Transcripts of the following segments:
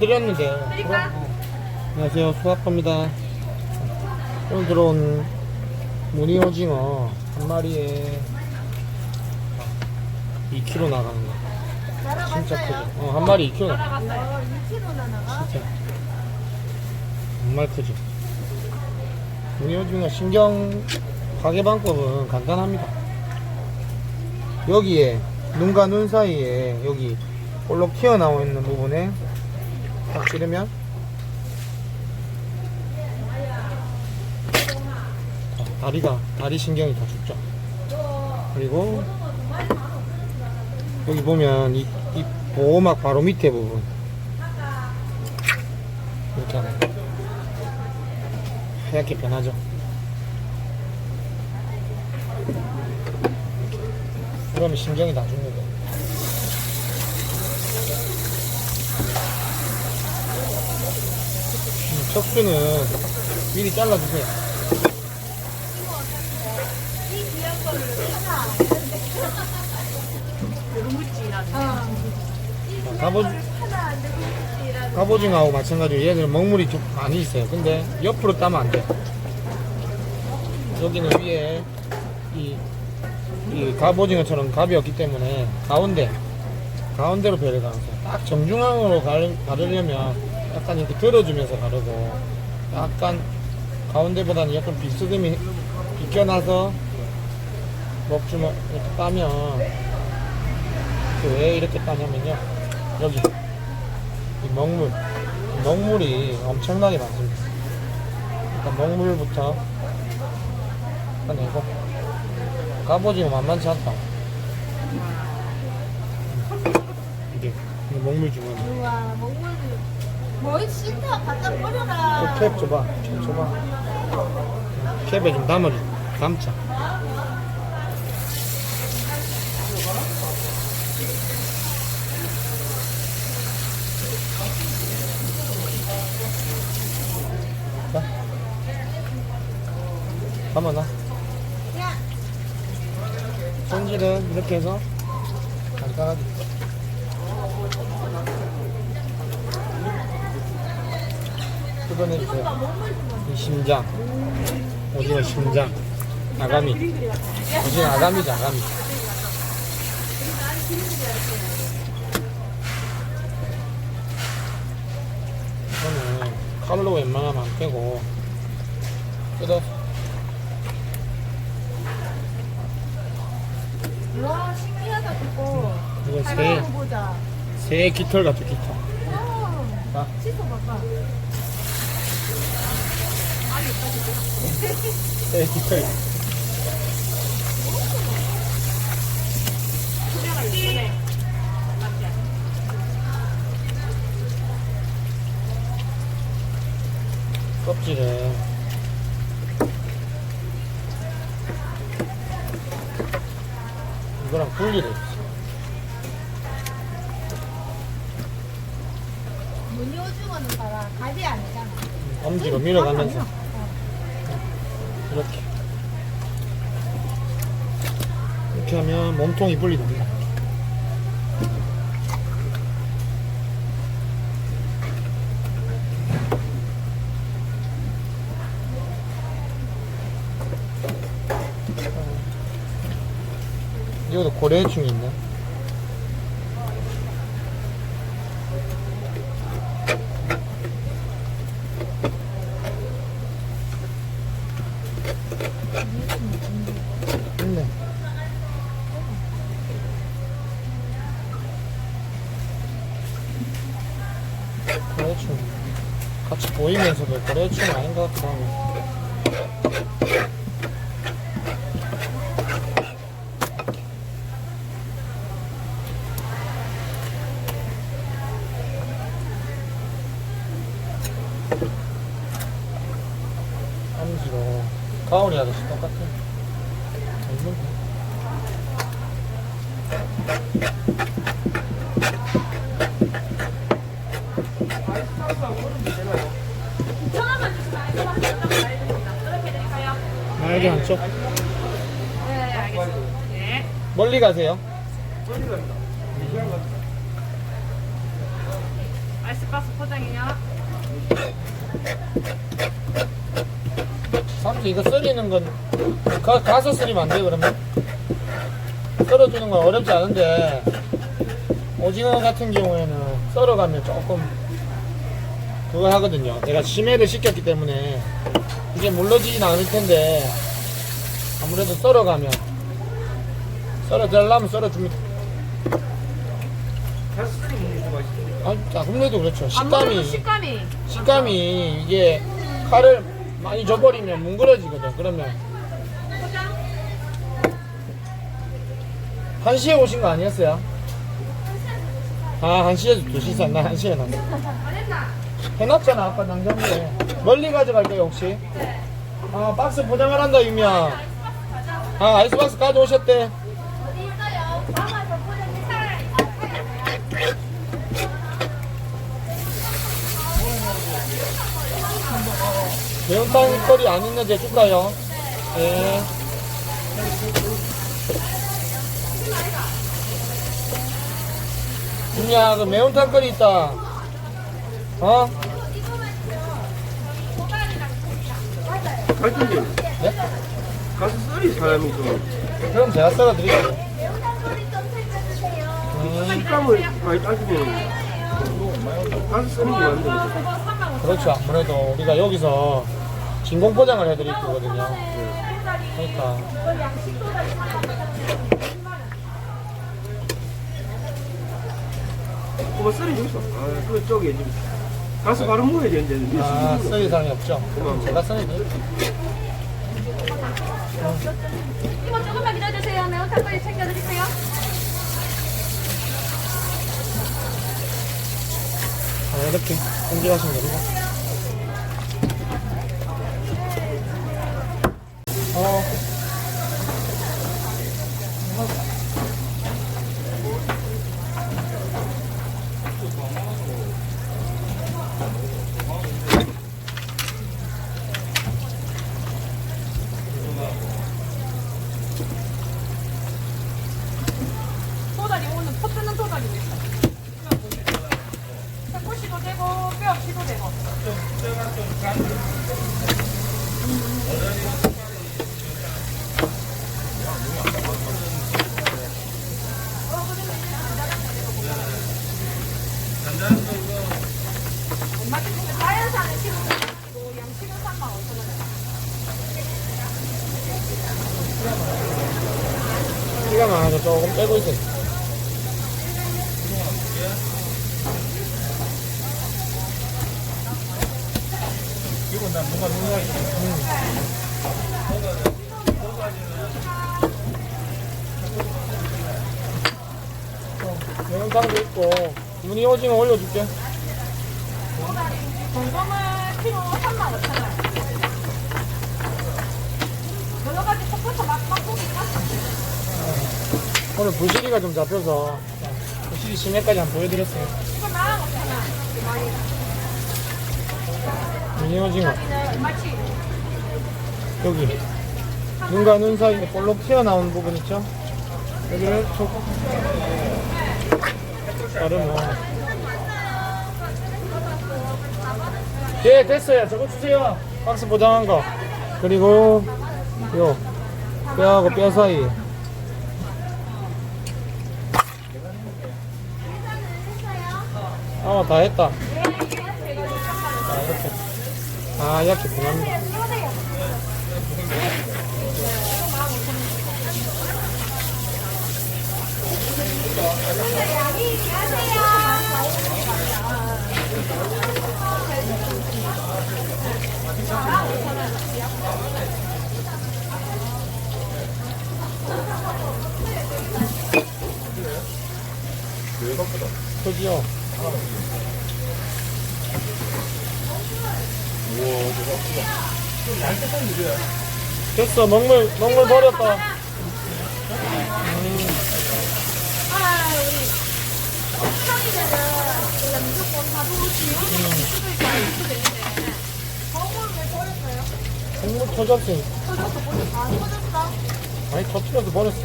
드렸는데. 드릴까? 어. 안녕하세요. 수학합니다. 오늘 들어온 무늬 오징어 한 마리에 2kg 나가는 거. 진짜 크죠. 어, 한 마리 2kg 나가. 날아갔어요. 2kg나 나가? 진짜. 정말 크죠. 무늬 오징어 신경 파괴 방법은 간단합니다. 여기에 눈과 눈 사이에 여기 볼록 튀어나와 있는 부분에 딱 찌르면 자, 다리가 다리 신경이 다 죽죠. 그리고 여기 보면 이, 이 보호막 바로 밑에 부분 이렇게 하면 하얗게 변하죠. 그러면 신경이 다 죽는 거예요. 음, 척수는 미리 잘라주세요. 갑오징어하고 마찬가지로 얘들은 먹물이 좀 많이 있어요. 근데 옆으로 따면 안 돼. 여기는 위에 이, 이 갑오징어처럼 갑이 없기 때문에 가운데, 가운데로 배를 가세요. 딱 정중앙으로 가르, 가르려면 약간 이렇게 들어주면서 가르고 약간 가운데보다는 약간 비스듬히 비껴나서 먹주먹 이렇게 따면 그왜 이렇게 따냐면요. 여기 이 먹물 이 먹물이 엄청나게 많습니다 일단 먹물부터 꺼내고 갑오징어 만만치 않다 이게 이 먹물 주머니. 뭐 씻다. 갖다 버려라. 그캡 줘봐. 캡 줘봐. 캡에 좀 담아줘. 담자. 자. 담아놔. 야, 손질은 이렇게 해서 간단하게 뜯어내주세요 이 심장. 오징어 심장? 아가미. 오징어 아가미죠 아가미. 이거는 칼로 웬만하면 안 빼고 뜯어. 와, 신기하다, 그거. 이거 새, 하나 보자. 새 깃털 같아 깃털. 와, 자. 씻어 봐봐. 새 깃털 껍질에 이거랑 있어. 무늬 오징어는 봐라. 가지 아니잖아. 엄지로 밀어가면서 이렇게 이렇게 하면 몸통이 분리됩니다. 여기도 고래충이. 있네. 고래충. 같이 보이면서도 고래충 아닌 것 같기도 하고. 암지로 가오리 아저씨 똑같아. 얼굴. 천원만 주시면 알고 하셨다고 말해드립니 날개 한쪽. 네, 알겠습니다. 네. 멀리 가세요. 아이스박스 포장이요. 삼촌 이거 썰리는 건 가, 가서 썰리면 안 돼요 그러면? 썰어주는 건 어렵지 않은데 오징어 같은 경우에는 썰어가면 조금 그거 하거든요 내가 심해를 시켰기 때문에 이게 물러지진 않을 텐데 아무래도 썰어가면 썰어달라면 썰어줍니다. 아, 아무래도 그렇죠 아무래도 식감이 식감이. 식감이 이게 칼을 많이 줘버리면 뭉그러지거든. 그러면 한 시에 오신 거 아니었어요? 아, 한 시에도 두시 나, 한 시에 났어. 해놨잖아, 아까 냉장고에. 멀리 가져갈게요, 혹시? 아, 박스 포장을 한다, 유미야. 아, 아이스박스 가져오셨대. 매운탕 거리 안 있는데 줄까요? 예. 유미야, 그 매운탕 거리 있다. 어? 갈등이 네? 가서 쓰리 사람이 좀 그럼 제가 썰어드릴게요. 음, 식감을 많이 따지면 가서 쓰는 게 맞는데. 그거 3만 5천 그렇죠. 아무래도 우리가 여기서 진공 포장을 해드릴 거거든요. 그러니까. 그거 쓰리 좀 있어. 아, 그 저기 지금 가서 바로 먹어야 되는데. 아, 썰이 사람이 없죠. 그럼 제가 썰어드릴게요. 이거 조금만 기다려주세요. 매운탕 빨리 챙겨드릴게요. 아, 이렇게 손질하시면 됩니다. 어. 토다리 오늘 포 뜨는 토다리 있어. 새꼬시도 되고 뼈 없이도 되고. 엄마 지금 자연산을 키우고 양식은 3만 5천 원. 피가 많아서 조금 빼고 있어요. 난 뭔가 뭔가 매운탕도 있고 무늬 오징어 올려줄게. 건강을 키로 3만 5천 원. 여러 가지 섞어서 막 맛보기가 오늘 부시리가 좀 잡혀서 부시리 심해까지 한번 보여드렸어요. 이거 나랑 없잖아. 무늬 오징어. 여기 눈과 눈 사이에 볼록 튀어나온 부분 있죠? 여기를 촉. 자르면 예 됐어요. 저거 주세요. 박스 포장한 거. 그리고 요 뼈하고 뼈 사이. 아 다 했다. 아 이렇게 아 이렇게 분합니다 크지요? 됐어 먹물 먹물 버렸다 아, 우리 편의점은 원래 무조건 다 도우지 수도? 국물 터졌으니 터졌어 버렸어 안 터졌어? 아니 터트려서 버렸어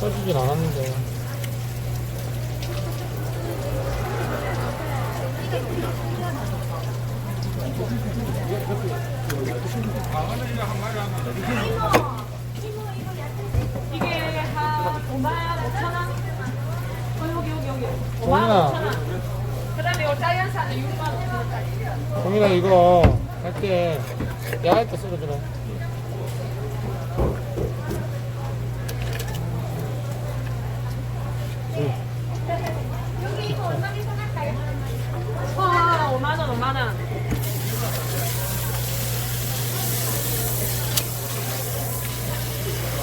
터지진 않았는데 이게 한 5만 5천 원? 어, 여기 여기 여기. 5만 동민아. 5천 원. 그다음에 요 자이언스는 6만 5천 원짜리. 동민아 이거 할 때 야할 때 썰어주라 와, 5만 원, 5만 원.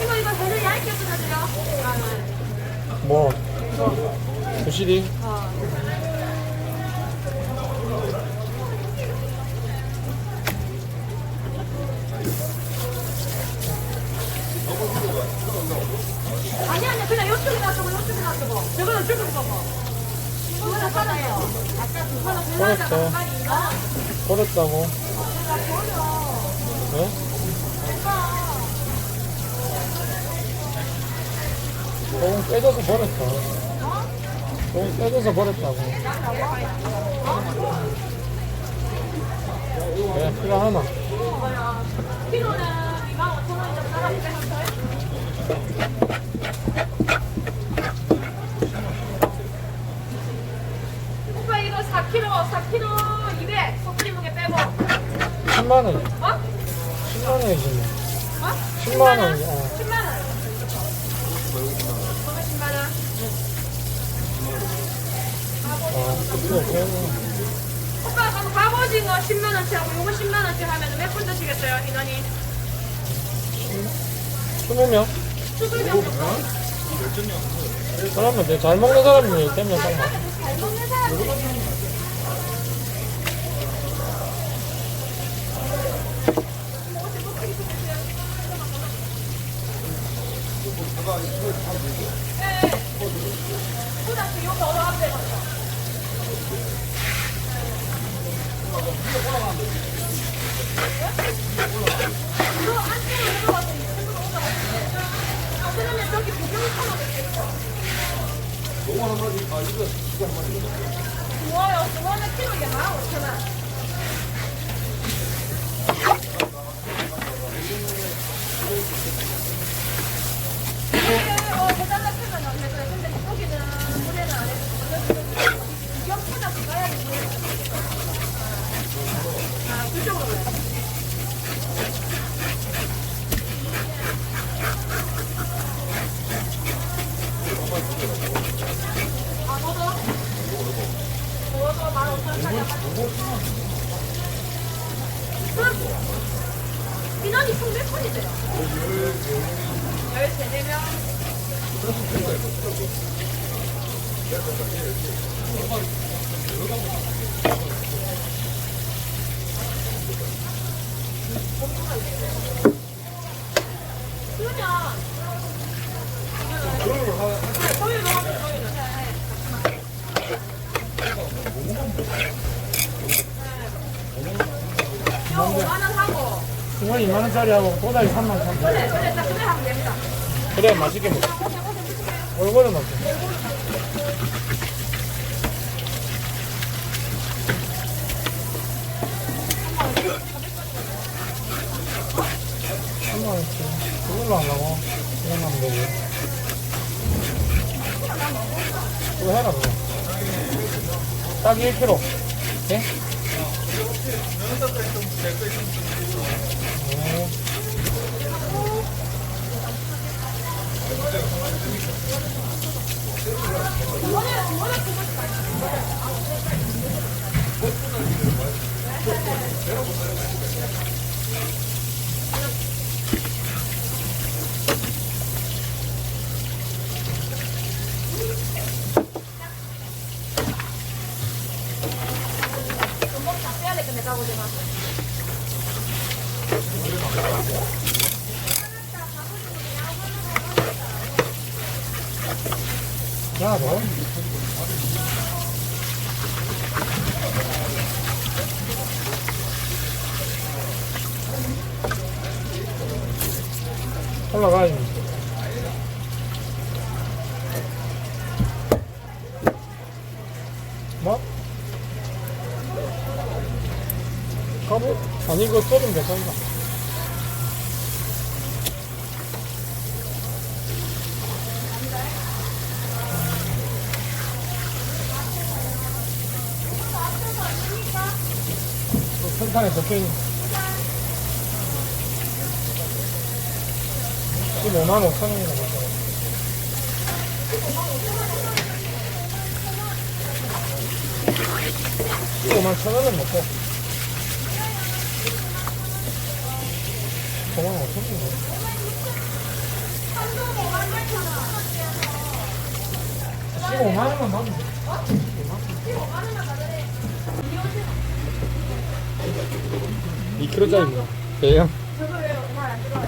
이거 이거 배를 얇게 끊어줘요. 아, 네. 뭐 부실이 어. 아니 아니 그냥 이쪽에 놔두고 이쪽에 놔두고 저거는 죽은 거고 이거는 살아요 아까 그거는 불나자. 반반인가? 버렸다고 조금 깨져서 버렸어 조금 깨져서 버렸다고 네 필요 하나 뭐야 키로는 2만 5천 원 정도 나가니까 오빠 이거 4kg 4kg 200 소프리 무게 빼고 10만 원 어? 10만 원이지 뭐 어? 10만 원, 어. 10만 원. 그거 10만 원. 아, 필요 없어요 오빠 그럼 갑오징어 10만 원치 하고 요거 10만 원치 하면 몇 분 드시겠어요 인원이? 20명? 수술병 정도? 그러면 돼. 잘 먹는 사람이 10명 딱 맞아 잘 먹는 사람이 고등학교 요 바로 앞에 가서. 이거 안쪽으로 들어가서 이쪽으로 올라가세요. 아, 그러면 저기 구경터로 있겠어. 좋아요. 그거는 키로에 15,000원. 아, 그쪽으로 가요. 아, 너도? 너도 15,000원 그럼 인원이 총 몇 분이 돼요? 13, 4명? 그러면 저희로 하면 저희는 요 5만 원 하고. 이거 2만원짜리 하고 도다리 3만 3천 그래 그래 딱 그래 하면 됩니다. 그래 맛있게 먹어. 얼굴은 어때? 한만원치 그걸로 하려고. 이거 하면 되지 그거. 해라 그거 딱 1kg 네? 네. 전복 다 빼야 될건데 가보지마. 야, 너. 올라가, 이제. 뭐? 이거 소금 괜찮다. 선상에 적혀있는 15만 5천 원이나 먹어. 15만 천 원은 먹고 5만 5천 원이 먹어. 15만 원만 나도 돼. 2kg짜리입니다. 대형. 저거 왜 얼마 안 들어요?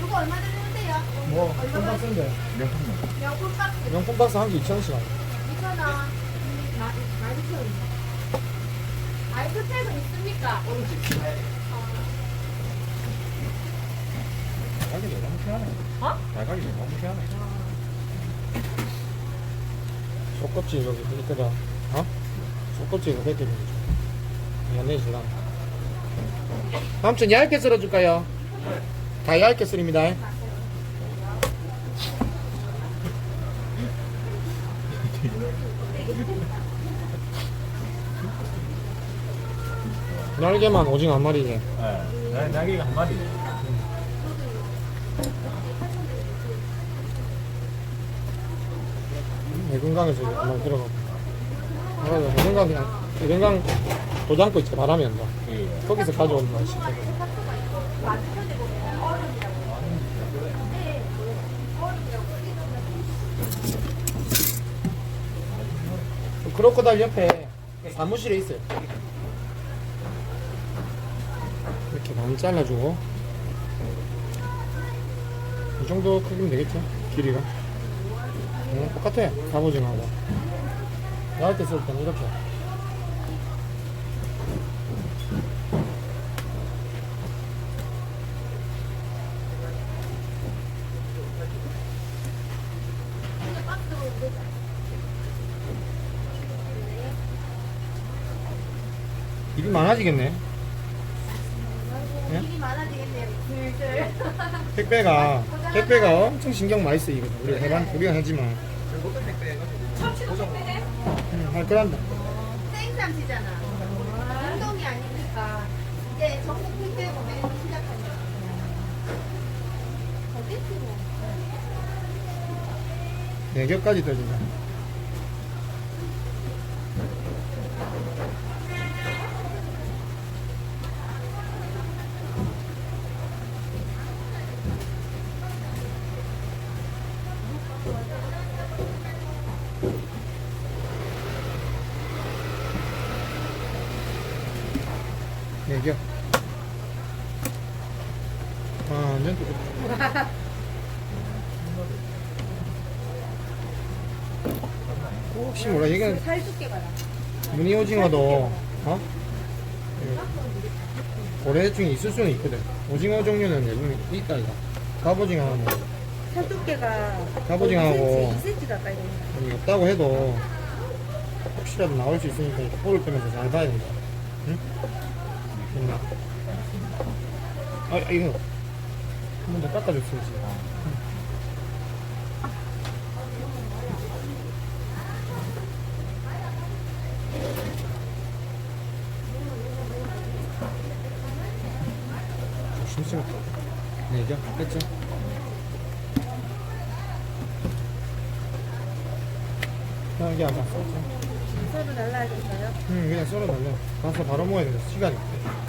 이거 얼마 되는데요? 뭐, 큰 박스인데. 명품 박스 명품 박스 한 개 2,000원씩 하네. 2,000원. 많이 원 아이스팩은 있습니까? 가격이 너무 피하네. 어? 가격이 너무 피하네. 속껍질 여기 있거든. 어? 속껍질 이거 거죠. 연애 질랑. 삼촌 얇게 썰어줄까요? 다 얇게 썰입니다. 날개만 오징어 한 마리지. 네. 나기가 한 마리. 해 금강에서 한번 들어가고. 알아서 해금강 그냥 해금강 도장고 있지 바람이 온다. 예. 거기서 가져오는 맛이. 크로커다일 옆에 사무실에 있어요. 이렇게 많이 잘라주고 이 정도 크기면 되겠죠? 길이가 어, 똑같아 갑오징어하고 나올 때쓸 때는 이렇게 입이 많아지겠네 예? 일이 많아지겠네요. 슬슬. 택배가 택배가 엄청 신경 많이 쓰이거든 우리 해반 우리가 하지만 응, 할 거란다 생삼시잖아. 운동이 아니니까 이제 전국 택배 보내기 시작한다. 어땠지 뭐. 대격까지 떠준다 대격 아 완전 또 혹시 몰라 이게 살 두께 봐라. 무늬 오징어도 어? 그 고래 중에 있을 수는 있거든 오징어 종류는 대부분 있다 이거 갑오징어는 살 두께가 갑오징어하고 2cm 가까이 됩니다. 아니, 없다고 해도 혹시라도 나올 수 있으니까 이렇게 볼을 빼면서 잘 봐야 된다 응? 됐나? 아 이거 한 번 더 깎아줬어야지 조심스럽다 네 이겨 됐죠? 썼죠 서로 날라야겠어요. 응, 그냥 썰어 달래. 가서 바로 먹어야 돼. 시간이 없대.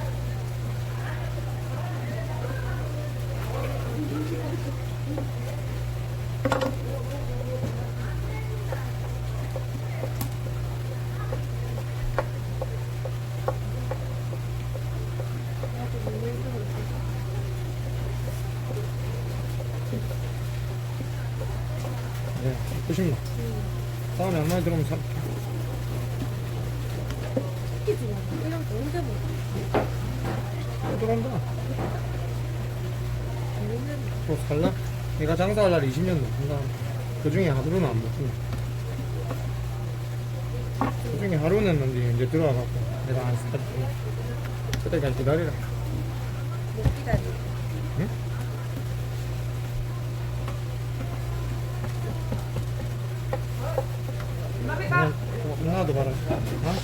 네, 보십니다. 다음에 한 마리 들어오면 사. 특히 먹어? 또 들어온다. 또 살라? 내가 장사할 날 20년 넘는다. 그 중에 하루는 안 먹고. 그 중에 하루는 이제 들어와갖고. 내가 안 쓰다. 그때까지 기다리라. 못 기다려. 응? 그냥 누나도 봐라. 어?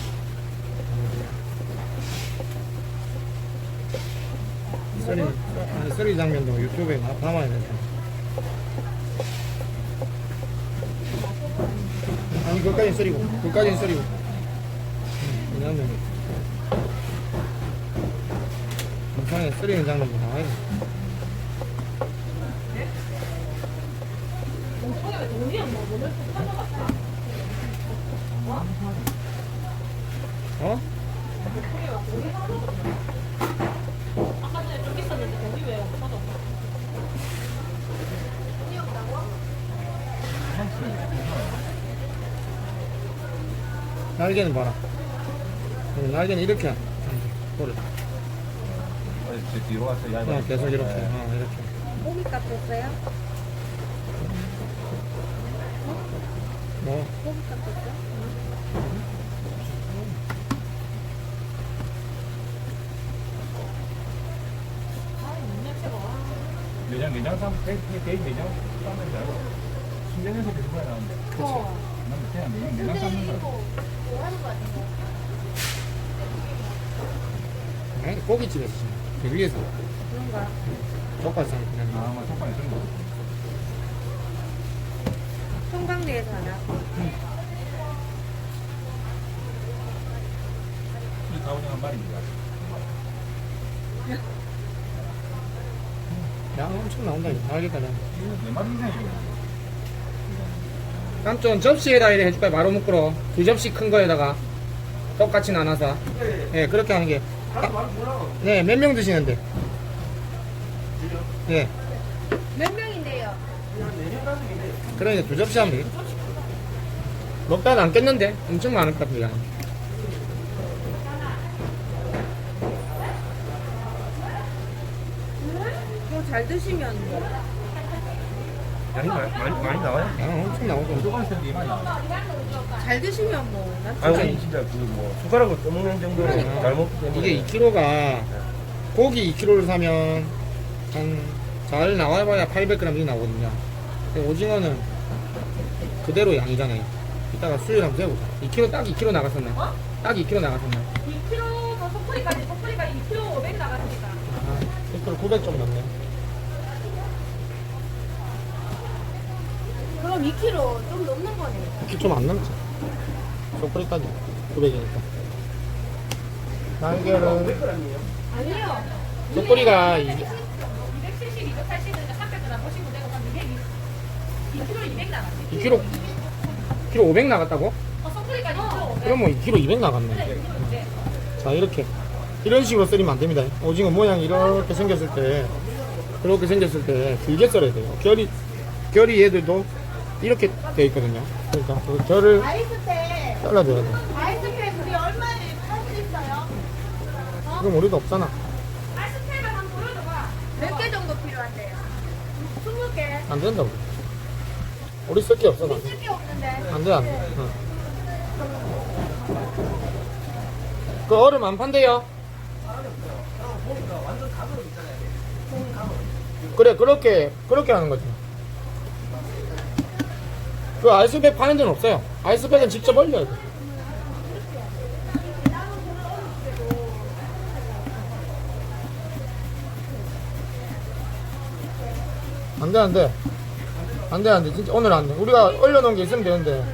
썰이, 아니, 썰 이 장면도 유튜브에 나- 담아야 돼. 아니, 그것까지 썰이고, 그것까지는 썰이고. 응, 왜냐면, 영상에 썰이는 장면도 나와야 돼. 어? 날개는 봐라. 응, 날개는 이렇게. 안 돼. 꼬리. 저 뒤로 가서 얇아. 어, 계속 이렇게. 어, 이렇게. 고기 깎았어요? 뭐, 고기 깎았어? 내장 내장 삼 대, 대, 대 내장 삼는 줄 알고 순대에서 계속 나오는데. 어. 난 그냥 내장 내장 삼는 거야. 뭐 하는 거 같은데? 아니, 고깃집에서 지금. 그 위에서. 그런가? 족발상 그냥. 아, 막 속반에 쓰는 거. 성강리에서 하나? 이 가오징어 한 마리입니다. 양 엄청 나온다, 이거. 날개까지. 네 마리 이상이죠. 깜좀 접시에다 이래 해줄까요? 마루 묶으러. 두 접시 큰 거에다가. 똑같이 나눠서. 예, 그렇게 하는 게. 네, 몇 명 드시는데? 예. 몇 명인데요? 그러니까 두 접시 하면. 먹다가 안 깼는데? 엄청 많을 것. 양. 이거 잘 드시면 양이 많이, 많이, 많이 나와요? 양 엄청 나오고. 잘 드시면 뭐 난 아니, 진짜 그 뭐, 숟가락으로 떠먹는 정도로 잘 먹기 때문에. 이게 2kg가 고기 2kg를 사면 한 잘 나와봐야 800g이 나오거든요. 근데 오징어는 그대로 양이잖아요. 이따가 수율 한번 재보자. 2kg 딱 2kg 나갔었네. 딱 2kg 나갔었네. 2kg 더 소프리까지 소프리가 2kg 500 나갔으니까 아, 2kg 900 좀 넘네. 그럼 2kg 좀 넘는 거네 2kg 좀안 넘지. 소프리까지 900이니까. 날개는? 아니요 이- 270, 280이니까 300g 보시면 되고 한 200, 2kg 200 나갔네 2kg, 2kg 500 나갔다고? 어 2kg 500 그럼 뭐 2kg 200 나갔네. 그래 2kg 500자 이렇게 이런 식으로 썰이면 안 됩니다 오징어 모양이 이렇게 생겼을 때 이렇게 생겼을 때 길게 썰어야 돼요 결이 결이 얘들도 이렇게 돼 있거든요. 그러니까 그 결을 아이스팩 잘라줘야 돼. 아이스팩 그게 얼마에 팔수 있어요? 그럼 우리도 없잖아. 아이스팩을 한번 보여줘봐. 몇 개 정도 필요한데요? 20개. 안 된다고. 우리 쓸 게 없어 쓸게 없는데. 안 돼 안돼. 그 얼음 안 판대요? 그래 그렇게 그렇게 하는 거지 그 아이스백 파는 데는 없어요. 아이스백은 직접 얼려야 돼. 안 돼 안 돼. 안 돼 안 돼. 진짜 오늘 안 돼. 우리가 얼려놓은 게 있으면 되는데.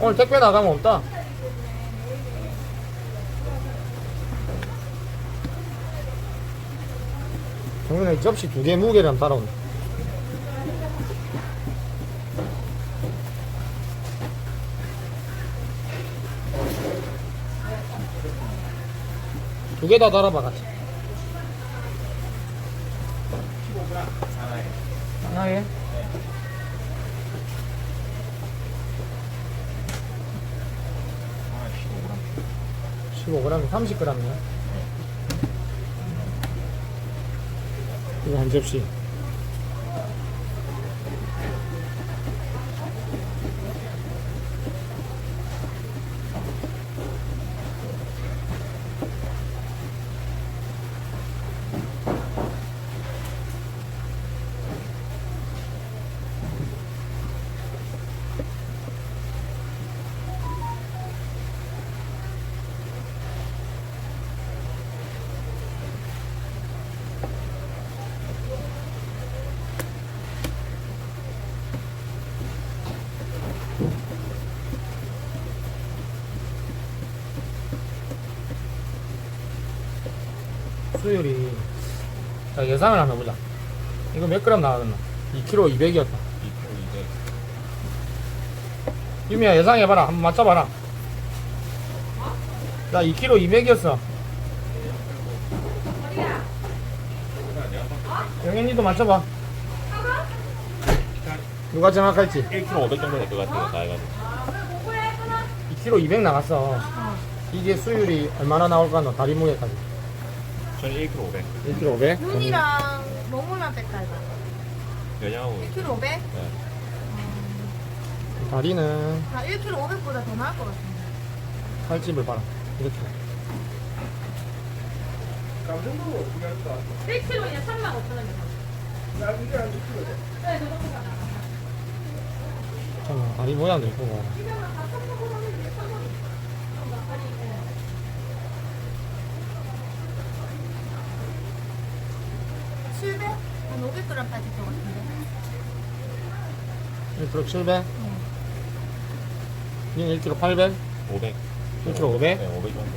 오늘 택배 나가면 없다. 정근에 접시 두개 한번 따라온다 두 개 다 달아봐 같이 하나에 아, 15g, 15g. 30g이요. 이거 한 접시. 수율이. 자 예상을 한번 해보자. 이거 몇 그램 나가겠나 2kg 200이었다. 2kg 200. 유미야 예상해봐라. 한번 맞춰봐라. 나 2kg 200이었어. 영현이도 맞춰봐. 누가 정확할지. 1kg 500 정도 될 것 같아요. 다 해가지고. 2kg 200 나갔어. 이게 수율이 얼마나 나올까 너 다리 무게까지 저는 1kg 500. 1kg 500? 눈이랑 먹물만 뺄까요? 연양하고. 1kg 500? 네. 다리는 아, 1kg 500보다 더 나을 것 같은데. 칼집을 봐라. 이렇게. 1kg에 35,000원이요. 나 이게 안 좋지. 네, 저 정도가 잠깐만, 다리 모양도 예쁘고. 700? 한 500g 빠질 것 같은데. 1kg 700, 응. 1kg 800, 500. 1kg 500? 네, 500 정도.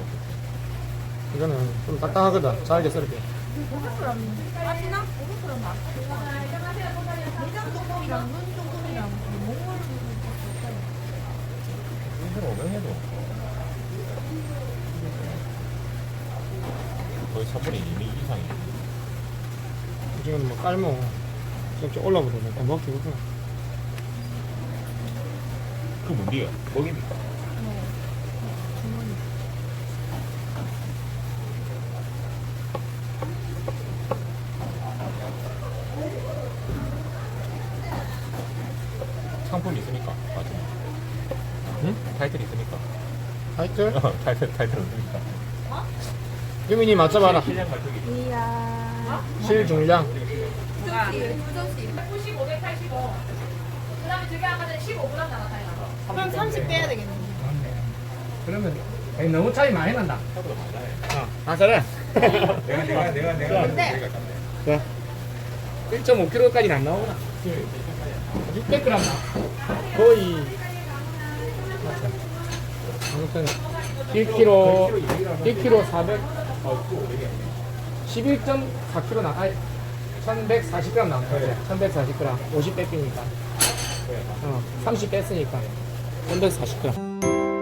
이거는 좀 딱딱하거든. 잘게 썰게. 500g 빠지나? 500g 안 빠질 것 같은데. 1kg 500 해도. 거의 3분의 2 이상이. 지금 뭐 깔모 이렇게 올라보더니 더 먹히겠구나 그 뭔데요? 먹입니까? 상품 있습니까? 맞아. 응? 타이틀 있습니까? 타이틀? 타이틀 타이틀 없습니까? 유민이 맞춰봐라 실량 가격이 이야 실중량 두점씩 두점씩 95, 185. 그 다음에 저기 아까 전에 15g 나갔다요. 그럼 30 빼야 되겠네. 그러면 에이, 너무 차이 많이 난다. 어, 아 그래 내가 내가 내가 내가 근데 1.5kg까지는 안 나오구나. 600g 나. 거의. 아무튼 1kg 1kg 400 11.4kg 나가 1140g 나온 거지 1140g 50 뺏기니까. 어, 30 뺐으니까. 1140g